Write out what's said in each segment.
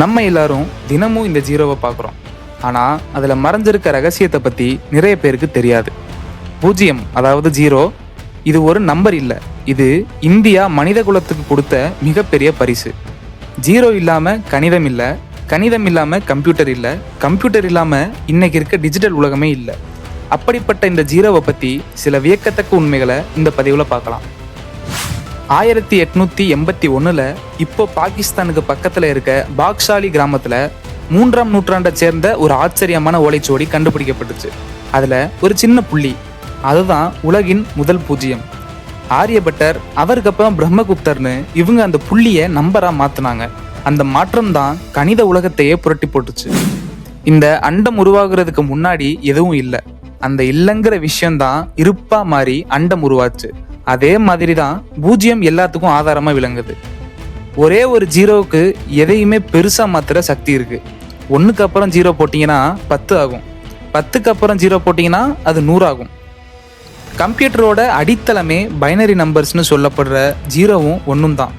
நம்ம எல்லாரும் தினமும் இந்த ஜீரோவை பார்க்குறோம். ஆனால் அதில் மறைஞ்சிருக்க ரகசியத்தை பற்றி நிறைய பேருக்கு தெரியாது. பூஜ்ஜியம் அதாவது ஜீரோ இது ஒரு நம்பர் இல்லை. இது இந்தியா மனித குலத்துக்கு கொடுத்த மிகப்பெரிய பரிசு. ஜீரோ இல்லாமல் கணிதம் இல்லை கணிதம் இல்லாமல் கம்ப்யூட்டர் இல்லை கம்ப்யூட்டர் இல்லாமல் இன்னைக்கு இருக்க டிஜிட்டல் உலகமே இல்லை. அப்படிப்பட்ட இந்த ஜீரோவை பற்றி சில வியக்கத்தக்க உண்மைகளை இந்த பதிவில் பார்க்கலாம். ஆயிரத்தி எட்நூத்தி எண்பத்தி ஒன்றில் இப்போ பாகிஸ்தானுக்கு பக்கத்தில் இருக்க பாக்ஷாலி கிராமத்தில் மூன்றாம் நூற்றாண்டை சேர்ந்த ஒரு ஆச்சரியமான ஓலைச்சுவடி கண்டுபிடிக்கப்பட்டுச்சு. அதில் ஒரு சின்ன புள்ளி. அதுதான் உலகின் முதல் பூஜ்ஜியம் ஆரியபட்டர் அவருக்கு அப்புறம் பிரம்மகுப்தர்னு இவங்க அந்த புள்ளியை நம்பராக மாற்றினாங்க அந்த மாற்றம் தான் கணித உலகத்தையே புரட்டி போட்டுச்சு. இந்த அண்டம் உருவாகிறதுக்கு முன்னாடி எதுவும் இல்லை. அந்த இல்லைங்கிற விஷயம்தான் இருப்பா மாறி அண்டம் உருவாச்சு. அதே மாதிரி தான் பூஜ்ஜியம் எல்லாத்துக்கும் ஆதாரமாக விளங்குது. ஒரே ஒரு ஜீரோவுக்கு எதையுமே பெருசாக மாத்துற சக்தி இருக்குது ஒன்றுக்கு அப்புறம் ஜீரோ போட்டிங்கன்னா பத்து ஆகும். பத்துக்கு அப்புறம் ஜீரோ போட்டிங்கன்னா அது நூறாகும் கம்ப்யூட்டரோட அடித்தளமே பைனரி நம்பர்ஸ்னு சொல்லப்படுற ஜீரோவும் ஒன்றும் தான்.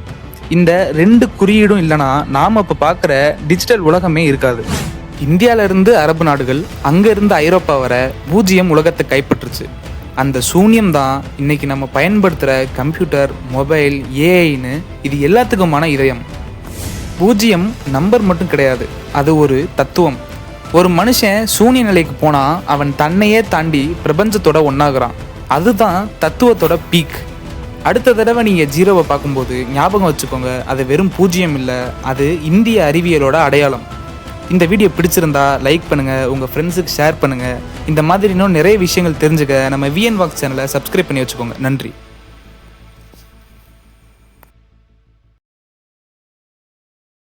இந்த ரெண்டு குறியீடும் இல்லைன்னா நாம் இப்போ பார்க்குற டிஜிட்டல் உலகமே இருக்காது. இந்தியாவிலேருந்து அரபு நாடுகள் அங்கேருந்து ஐரோப்பா வர பூஜ்ஜியம் உலகத்தை கைப்பற்றுச்சு. அந்த சூன்யம் தான் இன்னைக்கு நம்ம பயன்படுத்துகிற கம்ப்யூட்டர் மொபைல் ஏஐன்னு இது எல்லாத்துக்குமான இதயம். பூஜ்ஜியம் நம்பர் மட்டும் கிடையாது. அது ஒரு தத்துவம். ஒரு மனுஷன் சூன்ய நிலைக்கு போனால் அவன் தன்னையே தாண்டி பிரபஞ்சத்தோட ஒன்றாகிறான் அதுதான் தத்துவத்தோட பீக் அடுத்த தடவை நீங்கள் ஜீரோவை பார்க்கும்போது ஞாபகம் வச்சுக்கோங்க. அது வெறும் பூஜ்ஜியம் இல்லை. அது இந்திய அறிவியலோட அடையாளம். இந்த வீடியோ பிடிச்சிருந்தா லைக் பண்ணுங்கள் உங்கள் ஃப்ரெண்ட்ஸுக்கு ஷேர் பண்ணுங்க. இந்த மாதிரி இன்னும் நிறைய விஷயங்கள் தெரிஞ்சுக்க நம்ம விஎன் வாக்ஸ் சேனலை சப்ஸ்கிரைப் பண்ணி வச்சுக்கோங்க. நன்றி.